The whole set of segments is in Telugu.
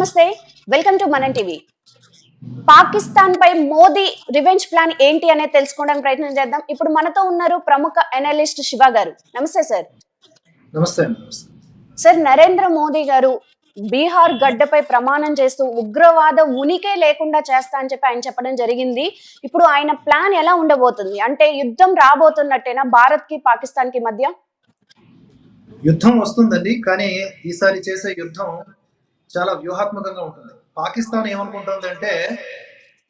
నమస్తే. Welcome to Manam TV Pakistan pi Modi revenge plan ఏంటి అనేది తెలుసుకోవడానికి ప్రయత్నం చేద్దాం. ఇప్పుడు మనతో ఉన్నారు ప్రముఖ అనలిస్ట్ శివ గారు. నమస్తే సార్ నమస్తే. సార్ నరేంద్ర మోదీ గారు బీహార్ గడ్డపై ప్రమాణం చేస్తూ ఉగ్రవాద ఉనికే లేకుండా చేస్తా అని చెప్పి ఆయన చెప్పడం జరిగింది. ఇప్పుడు ఆయన ప్లాన్ ఎలా ఉండబోతుంది? అంటే యుద్ధం రాబోతున్నట్టేనా? భారత్కి పాకిస్తాన్కి మధ్య? యుద్ధం వస్తుందండి కానీ ఈసారి చేసే యుద్ధం చాలా వ్యూహాత్మకంగా ఉంటుంది. పాకిస్తాన్ ఏమనుకుంటుంది అంటే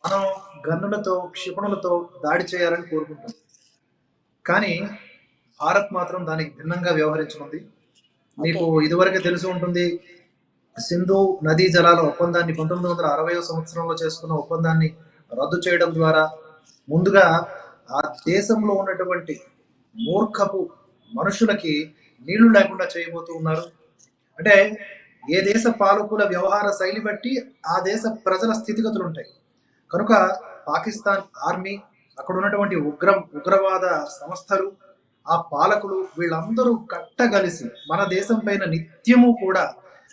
మనం గన్నులతో క్షిపణులతో దాడి చేయాలని కోరుకుంటుంది. కానీ భారత్ మాత్రం దానికి భిన్నంగా వ్యవహరించనుంది మీకు ఇదివరకే తెలిసి ఉంటుంది సింధు నదీ జలాల ఒప్పందాన్ని పంతొమ్మిది వందల అరవై సంవత్సరంలో చేసుకున్న ఒప్పందాన్ని రద్దు చేయడం ద్వారా ముందుగా ఆ దేశంలో ఉన్నటువంటి మూర్ఖపు మనుషులకి నీళ్ళు లేకుండా చేయబోతూ ఉన్నారు. అంటే ఏ దేశ పాలకుల వ్యవహార శైలి బట్టి ఆ దేశ ప్రజల స్థితిగతులు ఉంటాయి. కనుక పాకిస్తాన్ ఆర్మీ అక్కడ ఉన్నటువంటి ఉగ్రం ఉగ్రవాద సంస్థలు ఆ పాలకులు వీళ్ళందరూ కట్టగలిసి మన దేశం పైన నిత్యము కూడా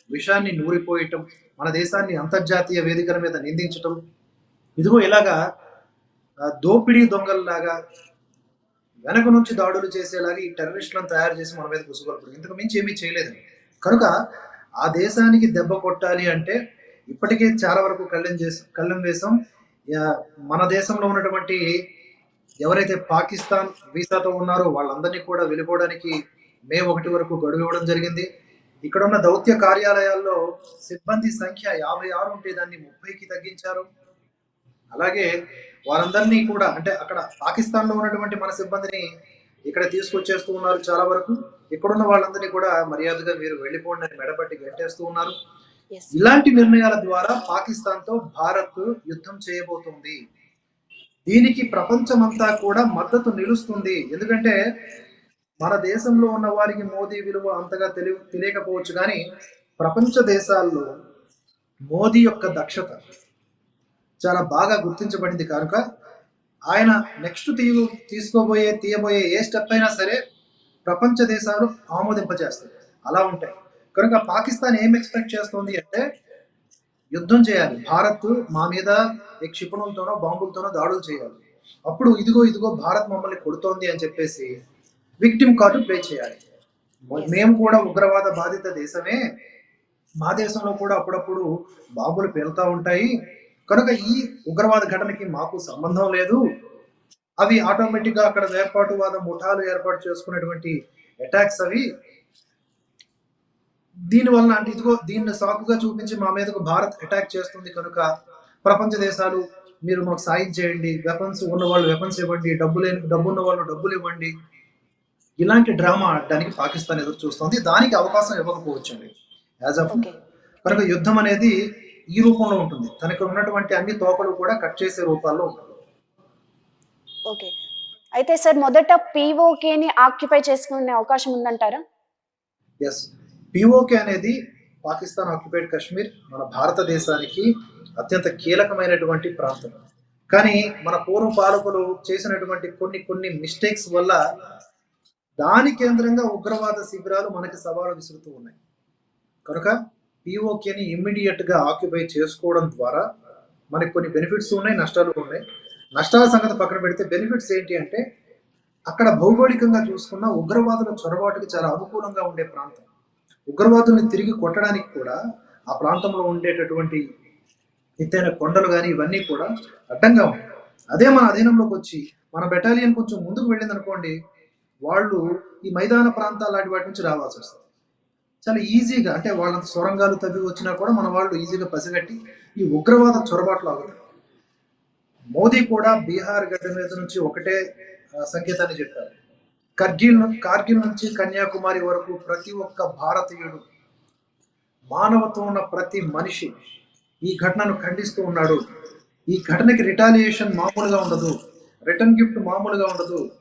విషాన్ని నూరిపోయటం మన దేశాన్ని అంతర్జాతీయ వేదికల మీద నిందించటం. ఇదిగో ఇలాగా దోపిడీ దొంగల్లాగా వెనక నుంచి దాడులు చేసేలాగా ఈ టెర్రరిస్టులను తయారు చేసి మన మీద కుసుగొల్పడం ఇంతకు మించి ఏమీ చేయలేదు కనుక ఆ దేశానికి దెబ్బ కొట్టాలి అంటే ఇప్పటికే చాలా వరకు కళ్ళెం చేసి కళ్ళెం వేసాం మన దేశంలో ఉన్నటువంటి ఎవరైతే పాకిస్తాన్ వీసాతో ఉన్నారో వాళ్ళందరినీ కూడా వెళ్ళిపోవడానికి మే ఒకటి వరకు గడువు ఇవ్వడం జరిగింది. ఇక్కడ ఉన్న దౌత్య కార్యాలయాల్లో సిబ్బంది సంఖ్య యాభై ఆరు ఉంటే దాన్ని ముప్పైకి తగ్గించారు. అలాగే వారందరినీ కూడా అంటే అక్కడ పాకిస్తాన్లో ఉన్నటువంటి మన సిబ్బందిని ఇక్కడ తీసుకొచ్చేస్తూ ఉన్నారు చాలా వరకు. ఇక్కడున్న వాళ్ళందరినీ కూడా మర్యాదగా మీరు వెళ్ళిపోండి అని మెడపట్టి గట్టేస్తూ ఉన్నారు. ఇలాంటి నిర్ణయాల ద్వారా పాకిస్తాన్తో భారత్ యుద్ధం చేయబోతుంది. దీనికి ప్రపంచమంతా కూడా మద్దతు నిలుస్తుంది. ఎందుకంటే మన దేశంలో ఉన్న వారికి మోదీ విలువ అంతగా తెలియ తెలియకపోవచ్చు కానీ ప్రపంచ దేశాల్లో మోదీ యొక్క దక్షత చాలా బాగా గుర్తించబడింది. కనుక ఆయన నెక్స్ట్ తీ తీసుకోబోయే తీయబోయే ఏ స్టెప్ అయినా సరే ప్రపంచ దేశాలు ఆమోదింపజేస్తాయి. అలా ఉంటాయి. కనుక పాకిస్తాన్ ఏం ఎక్స్పెక్ట్ చేస్తోంది అంటే యుద్ధం చేయాలి. భారత్ మా మీద ఏ క్షిపణులతోనో బాంబులతోనో దాడులు చేయాలి. అప్పుడు ఇదిగో ఇదిగో భారత్ మమ్మల్ని కొడుతోంది అని చెప్పేసి విక్టిమ్ కార్డు ప్లే చేయాలి. మేము కూడా ఉగ్రవాద బాధిత దేశమే. మా దేశంలో కూడా అప్పుడప్పుడు బాంబులు పేలుతూ ఉంటాయి. కనుక ఈ ఉగ్రవాద ఘటనకి మాకు సంబంధం లేదు. అవి ఆటోమేటిక్గా అక్కడ వేర్పాటువాద ముఠాలు ఏర్పాటు చేసుకునేటువంటి అటాక్స్ అవి. దీని వలన అంటే ఇదిగో దీన్ని సాకుగా చూపించి మా మీదకు భారత్ అటాక్ చేస్తుంది కనుక ప్రపంచ దేశాలు మీరు మాకు సాయం చేయండి. వెపన్స్ ఉన్న వాళ్ళు వెపన్స్ ఇవ్వండి. డబ్బు లేని డబ్బు ఉన్న వాళ్ళు డబ్బులు ఇవ్వండి. ఇలాంటి డ్రామా ఆడడానికి పాకిస్తాన్ ఎదురు చూస్తుంది. దానికి అవకాశం ఇవ్వకపోవచ్చండి. As of okay. కనుక యుద్ధం అనేది ఈ రూపంలో ఉంటుంది. తనకు ఉన్నటువంటి అన్ని తోకలు కూడా కట్ చేసే రూపాల్లో ఉంటుంది. ఓకే. అయితే సార్ మొదట POK ని ఆక్యుపై చేసుకునే అవకాశం ఉందంటారా? ఎస్ పిఓకే అనేది పాకిస్తాన్ ఆక్యుపైడ్ కాశ్మీర్ మన భారతదేశానికి అత్యంత కీలకమైనటువంటి ప్రాంతం. కానీ మన పూర్వ పాలకులు చేసినటువంటి కొన్ని కొన్ని మిస్టేక్స్ వల్ల దాని కేంద్రంగా ఉగ్రవాద శిబిరాలు మనకి సవాలు విసురుతూ ఉన్నాయి. కనుక పిఓకేని ఇమ్మీడియట్గా ఆక్యుపై చేసుకోవడం ద్వారా మనకి కొన్ని బెనిఫిట్స్ ఉన్నాయి నష్టాలు ఉన్నాయి. నష్టాల సంగతి పక్కన పెడితే బెనిఫిట్స్ ఏంటి అంటే అక్కడ భౌగోళికంగా చూసుకున్న ఉగ్రవాదుల చొరబాటుకి చాలా అనుకూలంగా ఉండే ప్రాంతం. ఉగ్రవాదుల్ని తిరిగి కొట్టడానికి కూడా ఆ ప్రాంతంలో ఉండేటటువంటి ఎత్తైన కొండలు కానీ ఇవన్నీ కూడా అడ్డంగా ఉంటాయి. అదే మన అధీనంలోకి వచ్చి మన బెటాలియన్ కొంచెం ముందుకు వెళ్ళింది అనుకోండి వాళ్ళు ఈ మైదాన ప్రాంతాల లాంటి వాటి నుంచి రావాల్సి వస్తుంది. చాలా ఈజీగా అంటే వాళ్ళంత సొరంగాలు తవ్వి వచ్చినా కూడా మన వాళ్ళు ఈజీగా పసిగట్టి ఈ ఉగ్రవాద చొరబాట్లు ఆగుతారు. మోదీ కూడా బీహార్ గడ్డ మీద నుంచి ఒకటే సంకేతాన్ని చెప్పారు. కార్గిల్ ను- కార్గిల్ నుంచి కన్యాకుమారి వరకు ప్రతి ఒక్క భారతీయుడు మానవత్వం ఉన్న ప్రతి మనిషి ఈ ఘటనను ఖండిస్తూ ఉన్నాడు. ఈ ఘటనకి రిటాలియేషన్ మామూలుగా ఉండదు. రిటర్న్ గిఫ్ట్ మామూలుగా ఉండదు.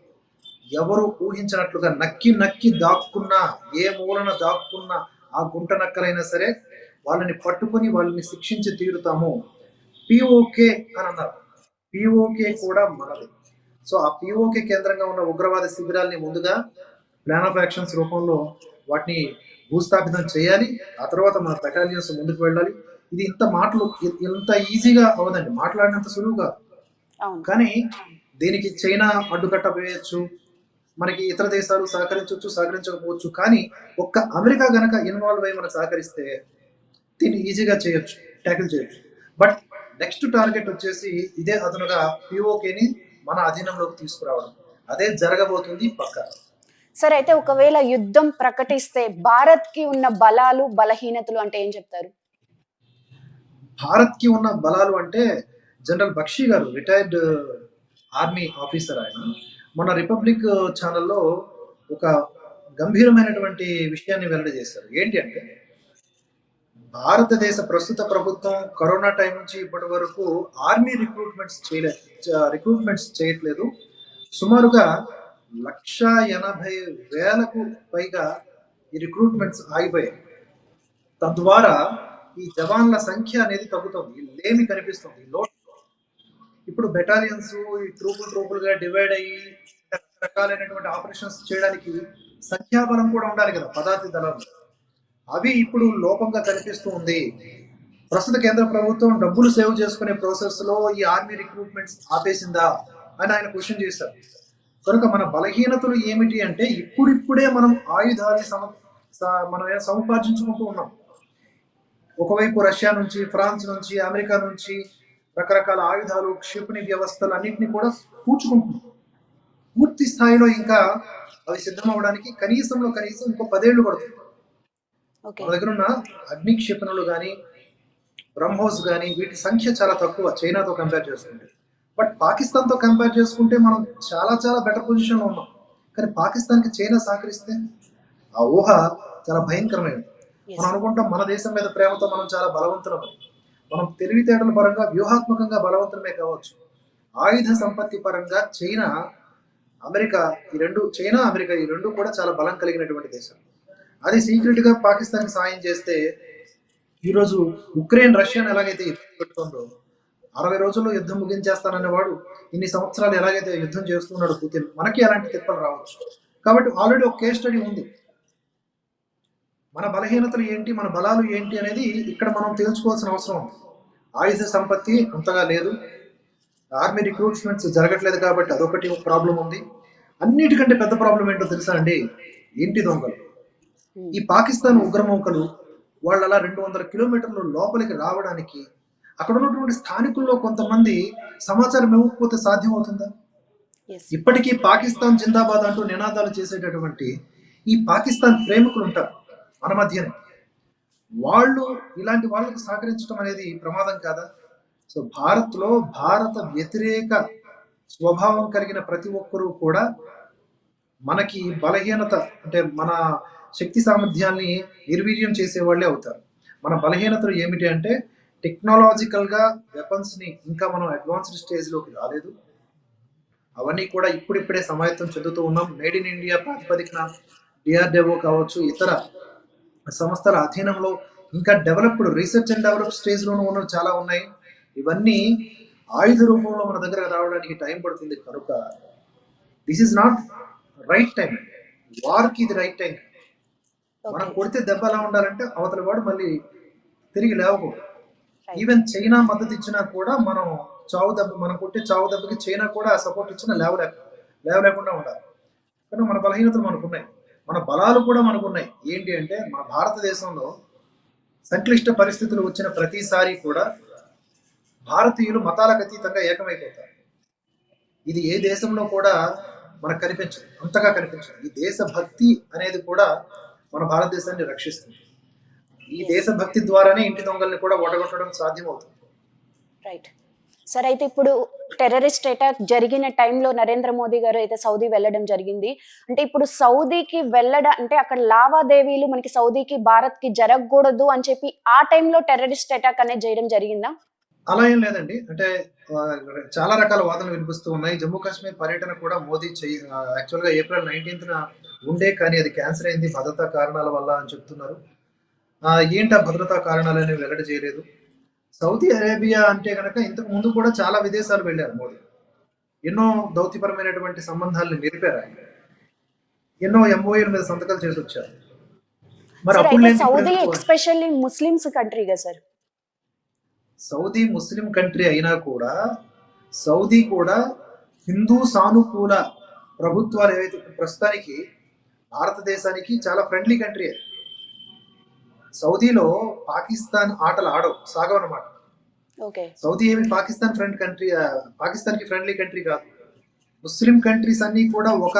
ఎవరు ఊహించినట్లుగా నక్కి నక్కి దాక్కున్నా ఏ మూలన దాక్కున్నా ఆ గుంట నక్కలైనా సరే వాళ్ళని పట్టుకుని వాళ్ళని శిక్షించి తీరుతాము. పిఓకే అని అన్నారు. పిఓకే కూడా మనది. సో ఆ పిఓకే కేంద్రంగా ఉన్న ఉగ్రవాద శిబిరాల్ని ముందుగా ప్లాన్ ఆఫ్ యాక్షన్స్ రూపంలో వాటిని భూస్థాపితం చేయాలి. ఆ తర్వాత మన బెటాలియన్స్ ముందుకు వెళ్ళాలి. ఇది ఇంత మాటలు ఇంత ఈజీగా అవదండి మాట్లాడినంత సులువు కాదు. అవును. కానీ దీనికి చైనా అడ్డుకట్ట వేయచ్చు మనకి ఇతర దేశాలు సహకరించవచ్చు సహకరించకపోవచ్చు. కానీ ఒక్క అమెరికా గనక ఇన్వాల్వ్ అయ్యి మనకు సహకరిస్తే దీన్ని ఈజీగా చేయొచ్చు ట్యాకిల్ చేయొచ్చు. బట్ నెక్స్ట్ టార్గెట్ వచ్చేసి ఇదే అదనుగా పిఓకేని మన అధీనంలోకి తీసుకురావడం. అదే జరగబోతుంది పక్క. సరే అయితే ఒకవేళ యుద్ధం ప్రకటిస్తే భారత్కి ఉన్న బలాలు బలహీనతలు అంటే ఏం చెప్తారు? భారత్కి ఉన్న బలాలు అంటే జనరల్ బక్షి గారు రిటైర్డ్ ఆర్మీ ఆఫీసర్ ఆయన. మన రిపబ్లిక్ ఛానల్లో ఒక గంభీరమైనటువంటి విషయాన్ని వెల్లడి చేశారు. ఏంటి అంటే భారతదేశ ప్రస్తుత ప్రభుత్వం కరోనా టైం నుంచి ఇప్పటి వరకు ఆర్మీ రిక్రూట్మెంట్స్ చేయలేదు రిక్రూట్మెంట్స్ చేయట్లేదు. సుమారుగా లక్ష ఎనభై వేలకు పైగా ఈ రిక్రూట్మెంట్స్ ఆగిపోయాయి. తద్వారా ఈ జవాన్ల సంఖ్య అనేది తగ్గుతుంది. లేమి కనిపిస్తుంది. లోటు ఇప్పుడు బెటాలియన్స్ ఈ ట్రూపులు ట్రూపులుగా డివైడ్ అయ్యి రకరకాలైనటువంటి ఆపరేషన్స్ చేయడానికి సంఖ్యాబలం కూడా ఉండాలి కదా పదాతి దళాలు. అవి ఇప్పుడు లోపంగా కనిపిస్తూ ఉంది. ప్రస్తుత కేంద్ర ప్రభుత్వం డబ్బులు సేవ్ చేసుకునే ప్రాసెస్లో ఈ ఆర్మీ రిక్రూట్మెంట్స్ ఆపేసిందా అని ఆయన క్వశ్చన్ చేశారు. కనుక మన బలహీనతలు ఏమిటి అంటే ఇప్పుడిప్పుడే మనం ఆయుధాలని సమ మనం సముపార్జించుకుంటూ ఉన్నాం. ఒకవైపు రష్యా నుంచి ఫ్రాన్స్ నుంచి అమెరికా నుంచి రకరకాల ఆయుధాలు క్షిపణి వ్యవస్థలు అన్నింటినీ కూడా కూర్చుకుంటున్నాం. పూర్తి స్థాయిలో ఇంకా అవి సిద్ధం అవడానికి కనీసంలో కనీసం ఇంకో పదేళ్ళు పడుతుంది. మన దగ్గర ఉన్న అగ్ని క్షిపణులు కానీ బ్రహ్మోస్ కానీ వీటి సంఖ్య చాలా తక్కువ చైనాతో కంపేర్ చేసుకుంటే. బట్ పాకిస్తాన్తో కంపేర్ చేసుకుంటే మనం చాలా చాలా బెటర్ పొజిషన్లో ఉన్నాం. కానీ పాకిస్తాన్కి చైనా సహకరిస్తే ఆ ఊహ చాలా భయంకరమైనది. మనం అనుకుంటాం మన దేశం మీద ప్రేమతో మనం చాలా బలవంతులమని మనం తెలివితేటల పరంగా వ్యూహాత్మకంగా బలవంతమే కావచ్చు. ఆయుధ సంపత్తి పరంగా చైనా అమెరికా ఈ రెండు చైనా అమెరికా ఈ రెండు కూడా చాలా బలం కలిగినటువంటి దేశం. అది సీక్రెట్గా పాకిస్తాన్కి సాయం చేస్తే ఈరోజు ఉక్రెయిన్ రష్యాను ఎలాగైతే పెట్టుకుందో అరవై రోజుల్లో యుద్ధం ముగించేస్తాననేవాడు ఇన్ని సంవత్సరాలు ఎలాగైతే యుద్ధం చేస్తున్నాడు పుతిన్ మనకి అలాంటి తిప్పలు రావచ్చు. కాబట్టి ఆల్రెడీ ఒక కేస్ స్టడీ ఉంది. మన బలహీనతలు ఏంటి మన బలాలు ఏంటి అనేది ఇక్కడ మనం తెలుసుకోవాల్సిన అవసరం ఉంది. ఆయుధ సంపత్తి అంతగా లేదు. ఆర్మీ రిక్రూట్మెంట్స్ జరగట్లేదు కాబట్టి అదొకటి ప్రాబ్లం ఉంది. అన్నిటికంటే పెద్ద ప్రాబ్లం ఏంటో తెలుసా అండి? ఇంటి దొంగలు. ఈ పాకిస్తాన్ ఉగ్రమూకలు వాళ్ళు అలా రెండు వందల కిలోమీటర్లు లోపలికి రావడానికి అక్కడ ఉన్నటువంటి స్థానికుల్లో కొంతమంది సమాచారం ఇవ్వకపోతే సాధ్యం అవుతుందా. ఇప్పటికీ పాకిస్తాన్ జిందాబాద్ అంటూ నినాదాలు చేసేటటువంటి ఈ పాకిస్తాన్ ప్రేమికులు ఉంటారు. మన మధ్యనే వాళ్ళు ఇలాంటి వాళ్ళకి సహకరించడం అనేది ప్రమాదం కాదా? సో భారత్లో భారత వ్యతిరేక స్వభావం కలిగిన ప్రతి ఒక్కరూ కూడా మనకి బలహీనత అంటే మన శక్తి సామర్థ్యాన్ని నిర్వీర్యం చేసే వాళ్ళే అవుతారు. మన బలహీనతలు ఏమిటి అంటే టెక్నాలజికల్గా వెపన్స్ని ఇంకా మనం అడ్వాన్స్డ్ స్టేజ్లోకి రాలేదు. అవన్నీ కూడా ఇప్పుడిప్పుడే సమాయత్తం చెందుతూ ఉన్నాం. మేడ్ ఇన్ ఇండియా ప్రాతిపదికన డిఆర్డిఓ కావచ్చు ఇతర సంస్థల అధీనంలో ఇంకా developed research and develop stage లోనూ ఉన్నవి చాలా ఉన్నాయి. ఇవన్నీ ఆయుధ రూపంలో మన దగ్గర రావడానికి టైం పడుతుంది. కనుక this is not right time. వార్కి ఇది రైట్ టైం. మనం. కొడితే దెబ్బ ఎలా ఉండాలంటే అవతల వాడు మళ్ళీ తిరిగి లేవకూడదు. ఈవెన్ చైనా మద్దతు ఇచ్చినా కూడా మనం చావు దెబ్బ మనం కొట్టే చావు దెబ్బకి చైనా కూడా సపోర్ట్ ఇచ్చినా లేవలేక లేవలేకుండా ఉండాలి. కానీ మన బలహీనతలు మనకున్నాయి మన బలాలు కూడా మనకున్నాయి. ఏంటి అంటే మన భారతదేశంలో సంక్లిష్ట పరిస్థితులు వచ్చిన ప్రతిసారి కూడా భారతీయులు మతాలకు అతీతంగా ఏకమైపోతారు. ఇది ఏ దేశంలో కూడా మనకు కనిపించదు. అంతగా కనిపించదు. ఈ దేశభక్తి అనేది కూడా మన భారతదేశాన్ని రక్షిస్తుంది. ఈ దేశభక్తి ద్వారానే ఇంటి దొంగల్ని కూడా ఓడగొట్టడం సాధ్యమవుతుంది. రైట్ సరే అయితే ఇప్పుడు టెర్రరిస్ట్ అటాక్ జరిగిన టైంలో నరేంద్ర మోదీ గారు అయితే సౌదీ వెళ్ళడం జరిగింది. అంటే ఇప్పుడు సౌదీకి వెళ్ళడం అంటే అక్కడ లావాదేవీలు మనకి సౌదీకి భారత్కి జరగకూడదు అని చెప్పి ఆ టైంలో టెర్రరిస్ట్ అటాక్ అనేది చేయడం జరిగిందా? అలా ఏం లేదండి. అంటే చాలా రకాల వాదనలు వినిపిస్తూ ఉన్నాయి. జమ్మూ కాశ్మీర్ పర్యటన కూడా మోదీ చెయ్యి యాక్చువల్గా ఏప్రిల్ నైన్టీన్త్ ఉండే కానీ అది క్యాన్సిల్ అయింది. భద్రతా కారణాల వల్ల అని చెప్తున్నారు. ఏంటి ఆ భద్రతా కారణాలు అనేవి వెల్లడి చేయలేదు. సౌదీ అరేబియా అంటే కనుక ఇంతకు ముందు కూడా చాలా విదేశాలు వెళ్ళారు మోదీ. ఎన్నో దౌత్యపరమైనటువంటి సంబంధాలను నిలిపారు ఆయన. ఎన్నో ఎంఓఏల మీద సంతకాలు చేసి వచ్చారు మరి అప్పుడు సౌదీ? ఎక్స్పెషల్లీ ముస్లిమ్స్ కంట్రీగా సార్ సౌదీ ముస్లిం కంట్రీ అయినా కూడా సౌదీ కూడా హిందూ సానుకూల ప్రభుత్వాలు ఏవైతే ప్రస్తుతానికి భారతదేశానికి చాలా ఫ్రెండ్లీ కంట్రీ అది సౌదీలో పాకిస్తాన్ ఆటలు ఆడవు సాగవన్నమాట ఓకే. సౌదీ ఏమి పాకిస్తాన్ ఫ్రెండ్ కంట్రీ పాకిస్తాన్కి ఫ్రెండ్లీ కంట్రీ కాదు. ముస్లిం కంట్రీస్ అన్ని కూడా ఒక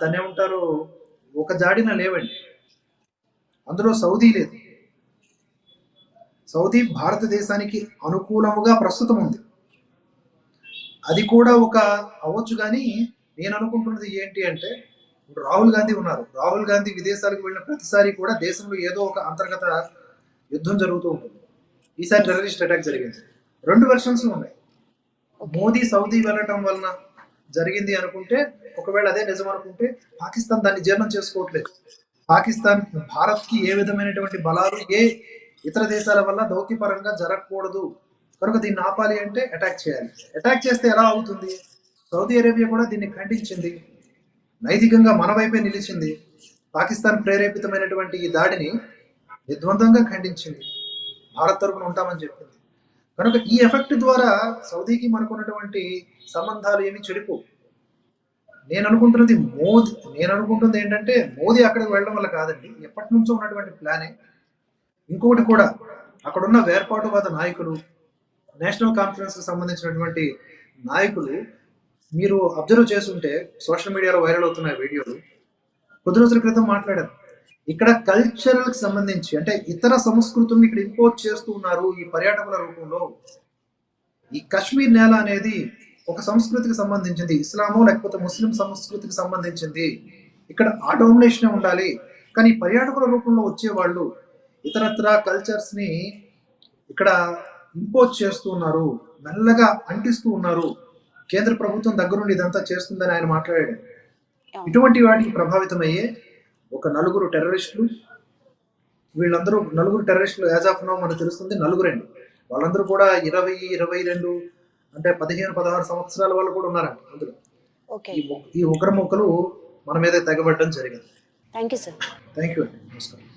దాన్ని ఏమంటారు ఒక జాడిన లేవండి. అందులో సౌదీ లేదు. సౌదీ భారతదేశానికి అనుకూలముగా ప్రస్తుతం ఉంది. అది కూడా ఒక అవ్వచ్చు కానీ నేను అనుకుంటున్నది ఏంటి అంటే ఇప్పుడు రాహుల్ గాంధీ ఉన్నారు. రాహుల్ గాంధీ విదేశాలకు వెళ్ళిన ప్రతిసారి కూడా దేశంలో ఏదో ఒక అంతర్గత యుద్ధం జరుగుతూ ఉంటుంది. ఈసారి టెర్రరిస్ట్ అటాక్ జరిగింది. రెండు వెర్షన్స్ ఉన్నాయి. మోదీ సౌదీ వెళ్ళటం వలన జరిగింది అనుకుంటే ఒకవేళ అదే నిజం అనుకుంటే పాకిస్తాన్ దాన్ని జీర్ణం చేసుకోవట్లేదు. పాకిస్తాన్ భారత్కి ఏ విధమైనటువంటి బలాలు ఏ ఇతర దేశాల వల్ల దౌత్యపరంగా జరగకూడదు. కనుక దీన్ని ఆపాలి అంటే అటాక్ చేయాలి. అటాక్ చేస్తే ఎలా అవుతుంది? సౌదీ అరేబియా కూడా దీన్ని ఖండించింది. నైతికంగా మన వైపే నిలిచింది. పాకిస్తాన్ ప్రేరేపితమైనటువంటి ఈ దాడిని నిర్ద్వందంగా ఖండించింది. భారత్ తరపున ఉంటామని చెప్పింది. కనుక ఈ ఎఫెక్ట్ ద్వారా సౌదీకి మనకున్నటువంటి సంబంధాలు ఏమి చెడిపో నేను అనుకుంటున్నది మోదీ నేను అనుకుంటుంది ఏంటంటే మోదీ అక్కడికి వెళ్ళడం వల్ల కాదండి. ఎప్పటి నుంచో ఉన్నటువంటి ప్లానే. ఇంకొకటి కూడా అక్కడున్న వేర్పాటువాద నాయకులు నేషనల్ కాన్ఫరెన్స్కి సంబంధించినటువంటి నాయకులు మీరు అబ్జర్వ్ చేస్తుంటే సోషల్ మీడియాలో వైరల్ అవుతున్న వీడియోలు కొద్ది రోజుల క్రితం మాట్లాడారు ఇక్కడ కల్చరల్కి సంబంధించి అంటే ఇతర సంస్కృతుల్ని ఇక్కడ ఇంపోర్ట్ చేస్తూ ఉన్నారు ఈ పర్యాటకుల రూపంలో. ఈ కశ్మీర్ నేల అనేది ఒక సంస్కృతికి సంబంధించింది ఇస్లాము లేకపోతే ముస్లిం సంస్కృతికి సంబంధించింది. ఇక్కడ ఆ డామినేషన్ ఉండాలి. కానీ పర్యాటకుల రూపంలో వచ్చేవాళ్ళు ఇతరత్ర కల్చర్స్ని ఇక్కడ ఇంపోజ్ చేస్తూ ఉన్నారు మెల్లగా అంటిస్తూ ఉన్నారు. కేంద్ర ప్రభుత్వం దగ్గరుండి ఇదంతా చేస్తుందని ఆయన మాట్లాడాడు. ఇటువంటి వాటికి ప్రభావితమయ్యే ఒక నలుగురు టెర్రరిస్టులు వీళ్ళందరూ నలుగురు టెర్రరిస్టులు యాజ్ ఆఫ్ నో మనకు తెలుస్తుంది నలుగురండి వాళ్ళందరూ కూడా ఇరవై ఇరవై రెండు అంటే పదిహేను పదహారు సంవత్సరాల వాళ్ళు కూడా ఉన్నారంట అందులో. ఓకే. ఈ ఉ- ఈ ఉగ్రముక్కలు మన మీద తెగబడడం జరిగింది. Thank you sir. Thank you అండి. నమస్కారం.